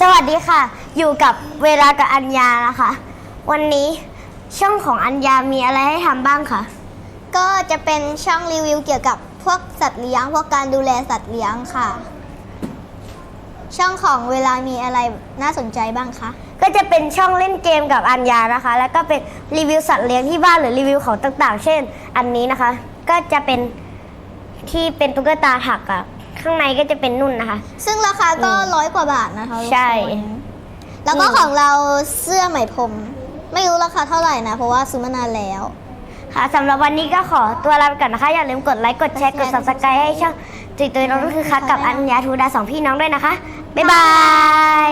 สวัสดีค่ะ อยู่กับเวลากับอัญญานะคะ วันนี้ช่องของอัญญามีอะไรให้ทำบ้างคะก็จะเป็นช่องรีวิวเกี่ยวกับพวกสัตว์เลี้ยงพวกการดูแลสัตว์เลี้ยงค่ะ ช่องของเวลามีอะไรน่าสนใจบ้างคะก็จะเป็นช่องเล่นเกมกับอัญญานะคะ แล้วก็เป็นรีวิวสัตว์เลี้ยงที่บ้านหรือรีวิวของต่างๆ เช่น อันนี้นะคะ ก็จะเป็นที่เป็นตุ๊กตาถักอะ ข้างในก็จะเป็นนุ่นนะคะ ซึ่งราคาก็อืมร้อยกว่าบาทนะคะทุกคนใช่แล้วก็อืมของเราเสื้อไหมพรม ไม่รู้ราคาเท่าไหร่นะ เพราะว่าซื้อมานานแล้ว ค่ะสำหรับวันนี้ก็ขอตัวลาไปก่อนนะคะ อย่าลืมกดไลค์กดแชร์กด subscribe ให้ช่องจุยตุยน้องก็คือคักกับอัญญาทูดาสองพี่น้องด้วยนะคะ บ๊ายบาย